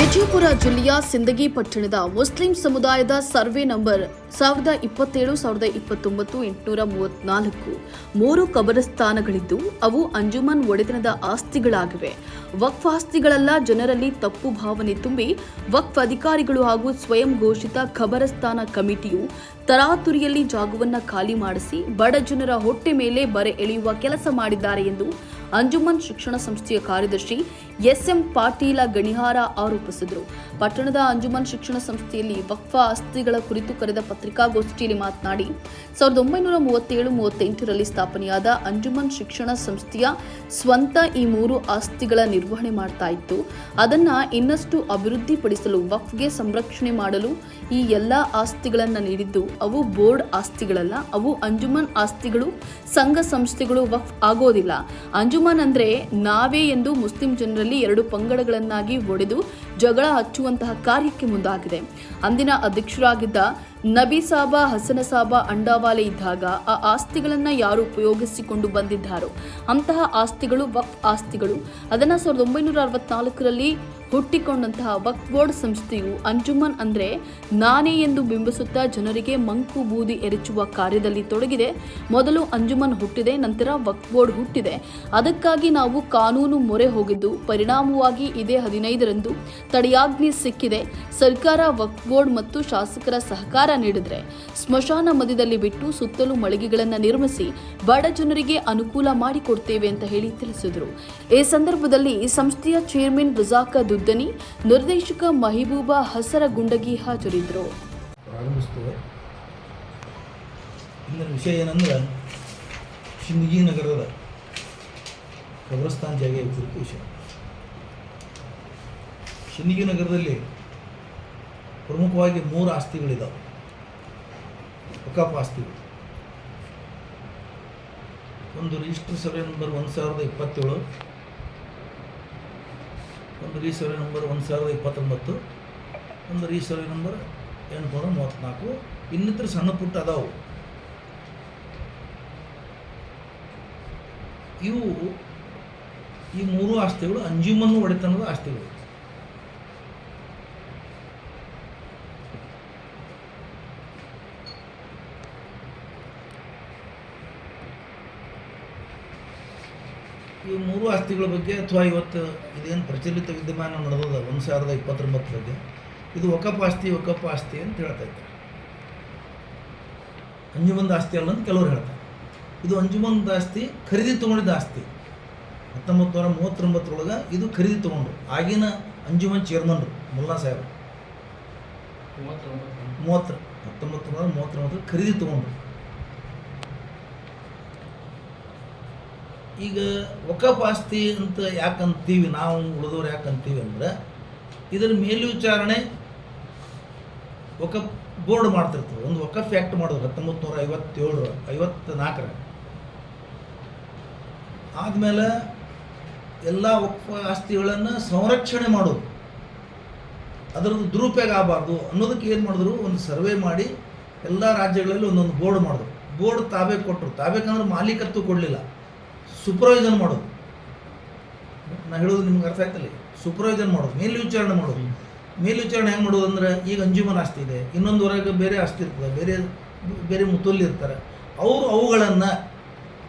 ವಿಜಯಪುರ ಜಿಲ್ಲೆಯ ಸಿಂದಗಿ ಪಟ್ಟಣದ ಮುಸ್ಲಿಂ ಸಮುದಾಯದ ಸರ್ವೆ ನಂಬರ್ ಸಾವಿರದ ಇಪ್ಪತ್ತೇಳು, ಸಾವಿರದ ಇಪ್ಪತ್ತೊಂಬತ್ತು, ಎಂಟುನೂರ ಮೂವತ್ನಾಲ್ಕು. ಮೂರು ಕಬರಸ್ಥಾನಗಳಿದ್ದು, ಅವು ಅಂಜುಮನ್ ಒಡೆತನದ ಆಸ್ತಿಗಳಾಗಿವೆ. ವಕ್ಫ್ ಆಸ್ತಿಗಳೆಲ್ಲ, ಜನರಲ್ಲಿ ತಪ್ಪು ಭಾವನೆ ತುಂಬಿ, ವಕ್ಫ್ ಅಧಿಕಾರಿಗಳು ಹಾಗೂ ಸ್ವಯಂ ಘೋಷಿತ ಖಬರಸ್ಥಾನ ಕಮಿಟಿಯು ತರಾತುರಿಯಲ್ಲಿ ಜಾಗವನ್ನು ಖಾಲಿ ಮಾಡಿಸಿ, ಬಡ ಜನರ ಹೊಟ್ಟೆ ಮೇಲೆ ಬರೆ ಎಳೆಯುವ ಕೆಲಸ ಮಾಡಿದ್ದಾರೆ ಎಂದು ಅಂಜುಮನ್ ಶಿಕ್ಷಣ ಸಂಸ್ಥೆಯ ಕಾರ್ಯದರ್ಶಿ ಎಸ್ಎಂ ಪಾಟೀಲ ಗಣಿಹಾರ ಆರೋಪಿಸಿದರು. ಪಟ್ಟಣದ ಅಂಜುಮನ್ ಶಿಕ್ಷಣ ಸಂಸ್ಥೆಯಲ್ಲಿ ವಕ್ಫ ಆಸ್ತಿಗಳ ಕುರಿತು ಕರೆದ ಪತ್ರಿಕಾಗೋಷ್ಠಿಯಲ್ಲಿ ಮಾತನಾಡಿ, ಸಾವಿರದ ಒಂಬೈನೂರ ಮೂವತ್ತೇಳು ಮೂವತ್ತೆಂಟರಲ್ಲಿ ಸ್ಥಾಪನೆಯಾದ ಅಂಜುಮನ್ ಶಿಕ್ಷಣ ಸಂಸ್ಥೆಯ ಸ್ವಂತ ಈ ಮೂರು ಆಸ್ತಿಗಳ ನಿರ್ವಹಣೆ ಮಾಡ್ತಾ ಇತ್ತು. ಅದನ್ನ ಇನ್ನಷ್ಟು ಅಭಿವೃದ್ಧಿಪಡಿಸಲು ವಕ್ಫ್ಗೆ ಸಂರಕ್ಷಣೆ ಮಾಡಲು ಈ ಎಲ್ಲ ಆಸ್ತಿಗಳನ್ನು ನೀಡಿದ್ದು, ಅವು ಬೋರ್ಡ್ ಆಸ್ತಿಗಳಲ್ಲ, ಅವು ಅಂಜುಮನ್ ಆಸ್ತಿಗಳು, ಸಂಘ ಸಂಸ್ಥೆಗಳು ವಕ್ಫ್ ಆಗೋದಿಲ್ಲ. ಅಂಜುಮನ್ ಅಂದ್ರೆ ನಾವೇ ಎಂದು ಮುಸ್ಲಿಂ ಜನರಲ್ಲಿ ಎರಡು ಪಂಗಡಗಳನ್ನಾಗಿ ಒಡೆದು ಜಗಳ ಹಚ್ಚುವಂತಹ ಕಾರ್ಯಕ್ಕೆ ಮುಂದಾಗಿದೆ. ಅಂದಿನ ಅಧ್ಯಕ್ಷರಾಗಿದ್ದ ನಬಿ ಸಾಬ, ಹಸನ ಸಾಬ ಅಂಡಾವಾಲೆ ಇದ್ದಾಗ ಆ ಆಸ್ತಿಗಳನ್ನ ಯಾರು ಉಪಯೋಗಿಸಿಕೊಂಡು ಬಂದಿದ್ದಾರೋ ಅಂತಹ ಆಸ್ತಿಗಳು, ವಕ್ಫ್ ಆಸ್ತಿಗಳು ಅದನ್ನ ಸಾವಿರದ ಒಂಬೈನೂರ ಅರವತ್ನಾಲ್ಕರಲ್ಲಿ ಹುಟ್ಟಿಕೊಂಡಂತಹ ವಕ್ಫ್ ಬೋರ್ಡ್ ಸಂಸ್ಥೆಯು ಅಂಜುಮನ್ ಅಂದ್ರೆ ನಾನೇ ಎಂದು ಬಿಂಬಿಸುತ್ತಾ ಜನರಿಗೆ ಮಂಕು ಬೂದಿ ಎರಚುವ ಕಾರ್ಯದಲ್ಲಿ ತೊಡಗಿದೆ. ಮೊದಲು ಅಂಜುಮನ್ ಹುಟ್ಟಿದೆ, ನಂತರ ವಕ್ಫ್ ಬೋರ್ಡ್ ಹುಟ್ಟಿದೆ. ಅದಕ್ಕಾಗಿ ನಾವು ಕಾನೂನು ಮೊರೆ ಹೋಗಿದ್ದು, ಪರಿಣಾಮವಾಗಿ ಇದೇ ಹದಿನೈದರಂದು ತಡೆಯಾಜ್ಞೆ ಸಿಕ್ಕಿದೆ. ಸರ್ಕಾರ ವಕ್ಫ್ ಬೋರ್ಡ್ ಮತ್ತು ಶಾಸಕರ ಸಹಕಾರ ನೀಡಿದ್ರೆ ಸ್ಮಶಾನ ಮಧ್ಯದಲ್ಲಿ ಬಿಟ್ಟು ಸುತ್ತಲೂ ಮಳಿಗೆಗಳನ್ನು ನಿರ್ಮಿಸಿ ಬಡ ಜನರಿಗೆ ಅನುಕೂಲ ಮಾಡಿಕೊಡ್ತೇವೆ ಅಂತ ಹೇಳಿ ತಿಳಿಸಿದರು. ಈ ಸಂದರ್ಭದಲ್ಲಿ ಸಂಸ್ಥೆಯ ಚೇರ್ಮನ್ ರಜಾಕ ದುದ್ದನಿ, ನಿರ್ದೇಶಕ ಮಹಿಬೂಬಾ ಹಸರ ಗುಂಡಗಿ ಹಾಜರಿದ್ದರು ವಿಷಯ ಏನಂದ್ರೆ ನಗರದ ಕಬ್ರಸ್ತಾನ್ ಜಾಗ ಕುರಿತು ವಿಷಯ ಶಿಂದಗಿ ನಗರದಲ್ಲಿ ಪ್ರಮುಖವಾಗಿ ಮೂರು ಆಸ್ತಿಗಳಿದ್ದಾವೆ ವಕಾಫ್ ಆಸ್ತಿಗಳು ಒಂದು ರಿಜಿಸ್ಟರ್ ಸರ್ವೆ ನಂಬರ್ ಒಂದು ಸಾವಿರದ ಇಪ್ಪತ್ತೇಳು. ಒಂದು ರೀ ಸರ್ವೆ ನಂಬರ್ ಒಂದು ಸಾವಿರದ ಇಪ್ಪತ್ತೊಂಬತ್ತು. ಒಂದು ರೀ ಸರ್ವೆ ನಂಬರ್ ಎಂಟುನೂರ ಮೂವತ್ತ್ನಾಲ್ಕು. ಇನ್ನಿತರ ಸಣ್ಣ ಪುಟ್ಟ ಅದಾವು. ಇವು ಈ ಮೂರು ಆಸ್ತಿಗಳು ಅಂಜುಮನ್ನು ಒಡೆತನದ ಆಸ್ತಿಗಳು. ಈ ಮೂರು ಆಸ್ತಿಗಳ ಬಗ್ಗೆ ಅಥವಾ ಇವತ್ತು ಇದೇನು ಪ್ರಚಲಿತ ವಿದ್ಯಮಾನ ನಡೆದದ ಒಂದು ಸಾವಿರದ ಇಪ್ಪತ್ತೊಂಬತ್ತು ಬಗ್ಗೆ ಇದು ಒಕಪ್ ಆಸ್ತಿ ಒಕಪ್ಪ ಆಸ್ತಿ ಅಂತ ಹೇಳ್ತಾ ಇದ್ದಾರೆ. ಅಂಜುಮಂದ ಆಸ್ತಿ ಅಲ್ಲ ಅಂತ ಕೆಲವರು ಹೇಳ್ತಾರೆ. ಇದು ಅಂಜುಮಂದ ಆಸ್ತಿ ಖರೀದಿ ತೊಗೊಂಡಿದ್ದ ಆಸ್ತಿ. ಹತ್ತೊಂಬತ್ತು ನೂರ ಮೂವತ್ತೊಂಬತ್ತರೊಳಗೆ ಇದು ಖರೀದಿ ತೊಗೊಂಡ್ರು. ಆಗಿನ ಅಂಜುಮನ್ ಚೇರ್ಮನ್ರು ಮುಲ್ಲಾ ಸಾಹೇಬ್. ಮೂವತ್ತರ ಹತ್ತೊಂಬತ್ತು ನೂರ ಮೂವತ್ತೊಂಬತ್ತರ ಖರೀದಿ ತೊಗೊಂಡ್ರು. ಈಗ ವಕಫ್ ಆಸ್ತಿ ಅಂತ ಯಾಕಂತೀವಿ, ನಾವು ಉಳಿದವ್ರು ಯಾಕೆ ಅಂತೀವಿ ಅಂದ್ರೆ, ಇದರ ಮೇಲ್ವಿಚಾರಣೆ ವಕಫ್ ಬೋರ್ಡ್ ಮಾಡ್ತಿರ್ತದೆ. ಒಂದು ವಕಫ್ ಆ್ಯಕ್ಟ್ ಮಾಡಿದ್ರು ಹತ್ತೊಂಬತ್ತು ನೂರ ಐವತ್ತೇಳು ಐವತ್ತ ನಾಲ್ಕರ ಆದಮೇಲೆ ಎಲ್ಲ ವಕ್ಫ ಆಸ್ತಿಗಳನ್ನು ಸಂರಕ್ಷಣೆ ಮಾಡೋದು. ಅದರದ್ದು ದುರುಪಯೋಗ ಆಗಬಾರ್ದು ಅನ್ನೋದಕ್ಕೆ ಏನು ಮಾಡಿದ್ರು, ಒಂದು ಸರ್ವೆ ಮಾಡಿ ಎಲ್ಲ ರಾಜ್ಯಗಳಲ್ಲಿ ಒಂದೊಂದು ಬೋರ್ಡ್ ಮಾಡಿದ್ರು. ಬೋರ್ಡ್ ತಾವೇ ಕೊಟ್ಟರು. ತಾಬೇಕಂದ್ರೆ ಮಾಲೀಕತ್ವ ಕೊಡಲಿಲ್ಲ. ಸೂಪರ್ವೈಸನ್ ಮಾಡೋದು. ನಾ ಹೇಳೋದು ನಿಮ್ಗೆ ಅರ್ಥ ಆಯ್ತಲ್ಲ? ಸೂಪರ್ವೈಸನ್ ಮಾಡೋದು, ಮೇಲ್ವಿಚಾರಣೆ ಮಾಡೋದು. ಮೇಲ್ವಿಚಾರಣೆ ಹೆಂಗೆ ಮಾಡೋದು ಅಂದ್ರೆ ಈಗ ಅಂಜುಮನ್ ಆಸ್ತಿ ಇದೆ, ಇನ್ನೊಂದು ಹೊರಗೆ ಬೇರೆ ಆಸ್ತಿ ಇರ್ತದೆ, ಬೇರೆ ಬೇರೆ ಮುತ್ತಲ್ಲಿ ಇರ್ತಾರೆ. ಅವರು ಅವುಗಳನ್ನು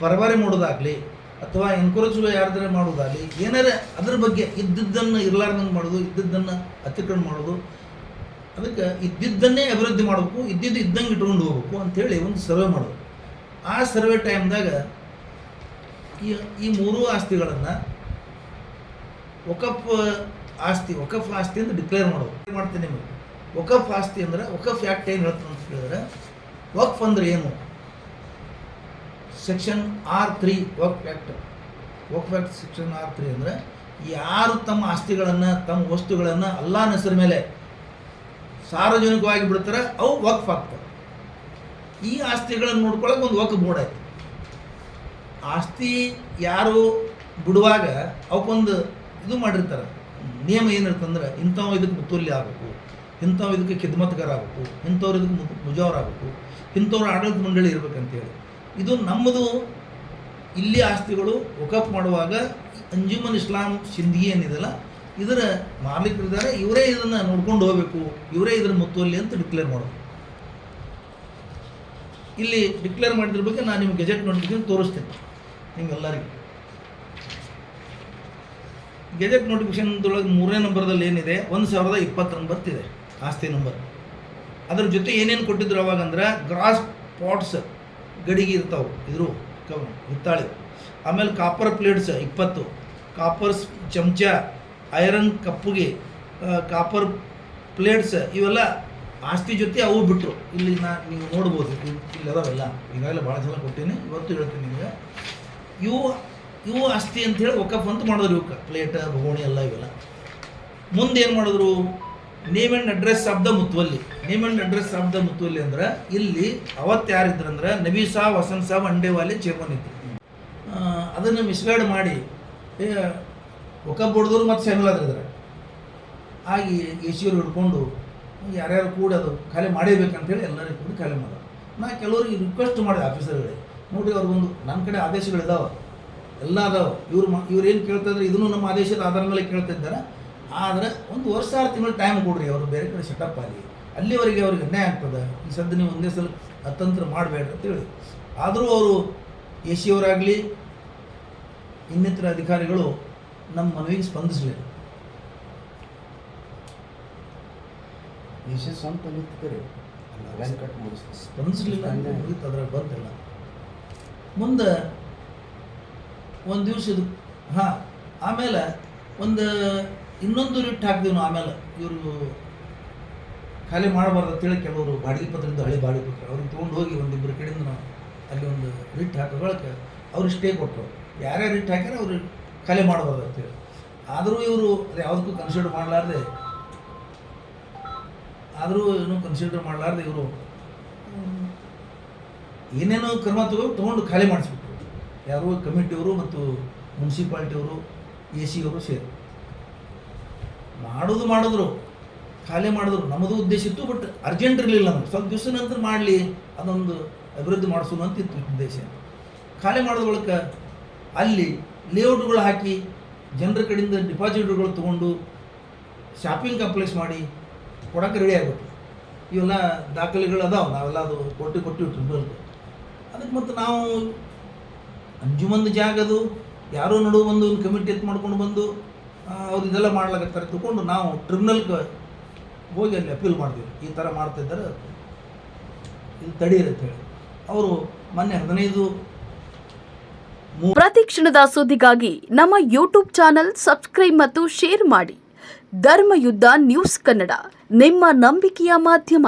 ಪರವಾರಿ ಮಾಡೋದಾಗಲಿ, ಅಥವಾ ಎನ್ಕರೇಜ್ ಯಾರ್ದಾರೆ ಮಾಡೋದಾಗಲಿ, ಏನಾರ ಅದ್ರ ಬಗ್ಗೆ ಇದ್ದಿದ್ದನ್ನು ಇರ್ಲಾರ್ದಂಗೆ ಮಾಡೋದು, ಇದ್ದಿದ್ದನ್ನು ಅತಿಕ್ರಮಣ ಮಾಡೋದು, ಅದಕ್ಕೆ ಇದ್ದಿದ್ದನ್ನೇ ಅಭಿವೃದ್ಧಿ ಮಾಡಬೇಕು, ಇದ್ದಿದ್ದು ಇದ್ದಂಗೆ ಇಟ್ಕೊಂಡು ಹೋಗ್ಬೇಕು ಅಂತೇಳಿ ಒಂದು ಸರ್ವೆ ಮಾಡೋದು. ಆ ಸರ್ವೆ ಟೈಮ್ದಾಗ ಈ ಈ ಮೂರೂ ಆಸ್ತಿಗಳನ್ನು ವಕಫ್ ಆಸ್ತಿ, ಒಕಫ್ ಆಸ್ತಿ ಅಂತ ಡಿಕ್ಲೇರ್ ಮಾಡೋದು. ಮಾಡ್ತೀನಿ ನಿಮಗೆ ಒಕಫ್ ಆಸ್ತಿ ಅಂದ್ರೆ, ಒಕಫ್ ಆ್ಯಕ್ಟ್ ಏನು ಹೇಳ್ತದೆ ಅಂತ ಹೇಳಿದ್ರೆ ವಕ್ಫ್ ಅಂದ್ರೆ ಏನು? ಸೆಕ್ಷನ್ ಆರ್ ತ್ರೀ ವಕ್ಫ್ ಆ್ಯಕ್ಟ್ ವಕ್ಫ್ ಆ್ಯಕ್ಟ್ ಸೆಕ್ಷನ್ ಆರ್ ತ್ರೀ ಅಂದರೆ, ಯಾರು ತಮ್ಮ ಆಸ್ತಿಗಳನ್ನು, ತಮ್ಮ ವಸ್ತುಗಳನ್ನು ಅಲ್ಲಾನ ಹೆಸರ ಮೇಲೆ ಸಾರ್ವಜನಿಕವಾಗಿ ಬಿಡ್ತಾರೆ ಅವು ವಕ್ಫ್ ಆಗ್ತವೆ. ಈ ಆಸ್ತಿಗಳನ್ನು ನೋಡ್ಕೊಳಕ್ಕೆ ಒಂದು ವಕ್ ಬೋರ್ಡ್ ಆಯ್ತು. ಆಸ್ತಿ ಯಾರು ಬಿಡುವಾಗ ಅವಕ್ಕೊಂದು ಇದು ಮಾಡಿರ್ತಾರೆ. ನಿಯಮ ಏನಿರ್ತಂದ್ರೆ ಇಂಥವು ಇದಕ್ಕೆ ಮುತುಲ್ಯ ಆಗಬೇಕು, ಇಂಥವು ಇದಕ್ಕೆ ಖಿದ್ಮತ್ಗಾರ ಆಗಬೇಕು, ಇಂಥವ್ರು ಇದಕ್ಕೆ ಮುಜಾವ್ರ ಆಗಬೇಕು, ಇಂಥವ್ರು ಆಡಳಿತ ಮಂಡಳಿ ಇರಬೇಕಂತೇಳಿ. ಇದು ನಮ್ಮದು ಇಲ್ಲಿ ಆಸ್ತಿಗಳು ವಕಫ್ ಮಾಡುವಾಗ ಅಂಜುಮನ್ ಇಸ್ಲಾಂ ಸಿಂಧಿಗೆ ಏನಿದೆಲ್ಲ ಇದರ ಮಾಲೀಕರಿದ್ದಾರೆ ಇವರೇ ಇದನ್ನು ನೋಡ್ಕೊಂಡು ಹೋಗಬೇಕು, ಇವರೇ ಇದರ ಮುತ್ತುವಲ್ಲಿ ಅಂತ ಡಿಕ್ಲೇರ್ ಮಾಡೋದು. ಇಲ್ಲಿ ಡಿಕ್ಲೇರ್ ಮಾಡಿದ್ರ ಬಗ್ಗೆ ನಾನು ನಿಮ್ಗೆ ಗೆಜೆಟ್ ನೋಟಿಫಿಕೇಶನ್ ತೋರಿಸ್ತೇನೆ. ನಿಮ್ಗೆಲ್ಲರಿಗೂ ಗೆಜೆಟ್ ನೋಟಿಫಿಕೇಶನ್ದೊಳಗೆ ಮೂರನೇ ನಂಬರ್ದಲ್ಲಿ ಏನಿದೆ? ಒಂದು ಸಾವಿರದ ಇಪ್ಪತ್ತು ನಂಬರ್ ಬರ್ತಿದೆ ಆಸ್ತಿ ನಂಬರ್. ಅದ್ರ ಜೊತೆ ಏನೇನು ಕೊಟ್ಟಿದ್ರು ಅವಾಗ ಅಂದ್ರೆ ಗ್ರಾಸ್ ಪಾಟ್ಸ್ ಗಡಿಗೆ ಇರ್ತಾವೆ, ಇದ್ರು, ಕವ್, ಹಿತ್ತಾಳೆ. ಆಮೇಲೆ ಕಾಪರ್ ಪ್ಲೇಟ್ಸ್ ಇಪ್ಪತ್ತು ಕಾಪರ್ ಚಮಚ ಐರನ್ ಕಪ್ಪುಗೆ ಕಾಪರ್ ಪ್ಲೇಟ್ಸ್ ಇವೆಲ್ಲ ಆಸ್ತಿ ಜೊತೆ ಅವು ಬಿಟ್ಟರು ಇಲ್ಲಿ ನಾ ನೀವು ನೋಡ್ಬೋದು, ಇಲ್- ಇಲ್ಲಿ ಅದಾವೆಲ್ಲ ಈಗಾಗಲೇ ಭಾಳ ಜನ ಕೊಟ್ಟೀನಿ, ಇವತ್ತು ಹೇಳ್ತೀನಿ ನಿಮಗೆ. ಇವು ಇವು ಆಸ್ತಿ ಅಂತೇಳಿ ಒಕ್ಕಫ್ ಅಂತ ಮಾಡಿದ್ರು ಇವಕ್ಕೆ ಪ್ಲೇಟ್ ಭಗೋಣಿ ಎಲ್ಲ ಇವೆಲ್ಲ. ಮುಂದೆ ಏನು ಮಾಡಿದ್ರು? Name and address of the ಮುತ್ವಲ್ಲಿ name and address of the ಮುತ್ವಲ್ಲಿ ಅಂದ್ರೆ ಇಲ್ಲಿ ಅವತ್ತು ಯಾರಿದ್ರು ಅಂದ್ರೆ ನಬಿ ಸಾಬ್ ವಸಂತ್ ಸಾಬ್ ಅಂಡೇವಾಲಿ ಚೇರ್ಮನ್ ಆ, ಅದನ್ನು ಮಿಸ್ಗೈಡ್ ಮಾಡಿ ಒಕ್ಕಪ್ ಬಡ್ದವ್ರು ಮತ್ತು ಸೆಮಿಲ್ ಅದ್ರಿದ್ರೆ ಆಗಿ ಅವ್ರು ಹಿಡ್ಕೊಂಡು ಯಾರ್ಯಾರು ಕೂಡ ಅದು ಖಾಲಿ ಮಾಡೇಬೇಕಂತೇಳಿ ಎಲ್ಲರಿಗೂ ಕೂಡ ಖಾಲಿ ಮಾಡೋದು ನಾ ಕೆಲವರಿಗೆ ರಿಕ್ವೆಸ್ಟ್ ಮಾಡಿದೆ ಆಫೀಸರ್ಗಳಿಗೆ ನೋಡಿ ಒಂದು. ನನ್ನ ಕಡೆ ಆದೇಶಗಳಿದ್ದಾವೆ ಎಲ್ಲ ಅದಾವೆ. ಇವ್ರು ಮ ಇವ್ರು ಏನು ಕೇಳ್ತಾ ಇದ್ರೆ ಇದನ್ನು ನಮ್ಮ ಆದೇಶದ ಆಧಾರದ ಮೇಲೆ ಕೇಳ್ತಾ ಇದ್ದಾರೆ. ಆದರೆ ಒಂದು ವರ್ಷ ಆರು ತಿಂಗಳು ಟೈಮ್ ಕೊಡ್ರಿ ಅವರು ಬೇರೆ ಕಡೆ ಸೆಟಪ್ ಆಗಿ. ಅಲ್ಲಿವರೆಗೆ ಅವ್ರಿಗೆ ಅನ್ಯಾಯ ಆಗ್ತದೆ. ಈ ಸದ್ಯ ನೀವು ಒಂದೇ ಸಲ ಅತಂತ್ರ ಮಾಡಬೇಡ್ರಿ ಅಂತೇಳಿ ಆದರೂ ಅವರು ಎ ಸಿ ಅವರಾಗಲಿ ಇನ್ನಿತರ ಅಧಿಕಾರಿಗಳು ನಮ್ಮ ಮನವಿಗೆ ಸ್ಪಂದಿಸಲಿಲ್ಲ. ಮುಗಿಸ್ತಾರೆ ಸ್ಪಂದಿಸಲಿಲ್ಲ ಮುಗೀತು ಅದ್ರಾಗ ಬಂತಿಲ್ಲ ಮುಂದೆ ಒಂದು ದಿವಸ ಇದು, ಹಾಂ, ಆಮೇಲೆ ಒಂದು ಇನ್ನೊಂದು ರಿಟ್ ಹಾಕ್ತೀವಿ ನಾವು ಆಮೇಲೆ ಇವರು ಖಾಲಿ ಮಾಡಬಾರ್ದು ಅಂತೇಳಿ ಕೆಲವರು ಬಾಡಿಗೆ ಪತ್ರದಿಂದ ಹಳೆ ಬಾಡಿಗೆ ಪತ್ರ ಅವ್ರಿಗೆ ತೊಗೊಂಡು ಹೋಗಿ ಒಂದಿಬ್ಬರು ಕಡೆಯಿಂದ ನಾವು ಅಲ್ಲಿ ಒಂದು ರಿಟ್ ಹಾಕೋ ಅವ್ರಿಗೆ ಅವ್ರು ಸ್ಟೇ ಕೊಟ್ಟರು ಯಾರ್ಯಾರು ರಿಟ್ ಹಾಕ್ಯಾರ ಅವ್ರು ಖಾಲಿ ಮಾಡಬಾರ್ದು ಅಂತೇಳಿ ಆದರೂ ಇವರು, ಅದು ಯಾವುದಕ್ಕೂ ಕನ್ಸಿಡರ್ ಮಾಡಲಾರ್ದೆ, ಆದರೂ ಏನು ಕನ್ಸಿಡರ್ ಮಾಡಲಾರ್ದೆ ಇವರು ಏನೇನೋ ಕ್ರಮ ತಗೋ ತೊಗೊಂಡು ಖಾಲಿ ಮಾಡಿಸ್ಬಿಟ್ರು. ಯಾರು ಕಮಿಟಿಯವರು ಮತ್ತು ಮುನ್ಸಿಪಾಲ್ಟಿಯವರು ಎ ಸಿ ಅವರು ಸೇರಿ. ಮಾಡೋದು ಮಾಡಿದ್ರು, ಖಾಲಿ ಮಾಡಿದ್ರು. ನಮ್ಮದು ಉದ್ದೇಶ ಇತ್ತು ಬಟ್ ಅರ್ಜೆಂಟ್ ಇರಲಿಲ್ಲ ನಮ್ಗೆ. ಸ್ವಲ್ಪ ದಿವಸ ನಂತರ ಮಾಡಲಿ, ಅದೊಂದು ಅಭಿವೃದ್ಧಿ ಮಾಡಿಸೋಣ ಅಂತ ಇತ್ತು ಉದ್ದೇಶ. ಖಾಲಿ ಮಾಡಿದ ಬಳಿಕ ಅಲ್ಲಿ ಲೇಔಟ್ಗಳು ಹಾಕಿ, ಜನರ ಕಡೆಯಿಂದ ಡಿಪಾಸಿಟ್ಗಳು ತೊಗೊಂಡು ಶಾಪಿಂಗ್ ಕಾಂಪ್ಲೆಕ್ಸ್ ಮಾಡಿ ಕೊಡೋಕೆ ರೆಡಿ ಆಗ್ಬಿಟ್ಟು ಇವೆಲ್ಲ ದಾಖಲೆಗಳು ಅದಾವೆ, ನಾವೆಲ್ಲ ಅದು ಕೊಟ್ಟು ಕೊಟ್ಟಿವಿ ಟ್ರಿಬ್ಯುನಲ್ಗೆ ಅದಕ್ಕೆ ಮತ್ತು ನಾವು ಅಂಜುಮಂದು ಜಾಗ ಅದು ಯಾರೋ ನಡುವೆ ಬಂದು ಒಂದು ಕಮಿಟಿ ಎತ್ತು ಮಾಡ್ಕೊಂಡು ಬಂದು ಅವ್ರು ಇದೆಲ್ಲ ಮಾಡ್ಲಾಕತ್ತಾರೆ ತಗೊಂಡು ನಾವು ಟ್ರಿಬ್ಯುನಲ್ಗೆ ಹೋಗಿ ಅಲ್ಲಿ ಅಪೀಲ್ ಮಾಡ್ತೀವಿ. ಈ ಥರ ಮಾಡ್ತಾ ಇದ್ದಾರೆ. ಇದು ತಡೀರಿ ಅಂತ ಹೇಳಿ. ಅವರು ಮೊನ್ನೆ ಹದಿನೈದು ಪ್ರತಿ ಕ್ಷಣದ ಸುದ್ದಿಗಾಗಿ ನಮ್ಮ ಯೂಟ್ಯೂಬ್ ಚಾನೆಲ್ ಸಬ್ಸ್ಕ್ರೈಬ್ ಮತ್ತು ಶೇರ್ ಮಾಡಿ. ಧರ್ಮಯುದ್ಧ ನ್ಯೂಸ್ ಕನ್ನಡ, ನಿಮ್ಮ ನಂಬಿಕೆಯ ಮಾಧ್ಯಮ.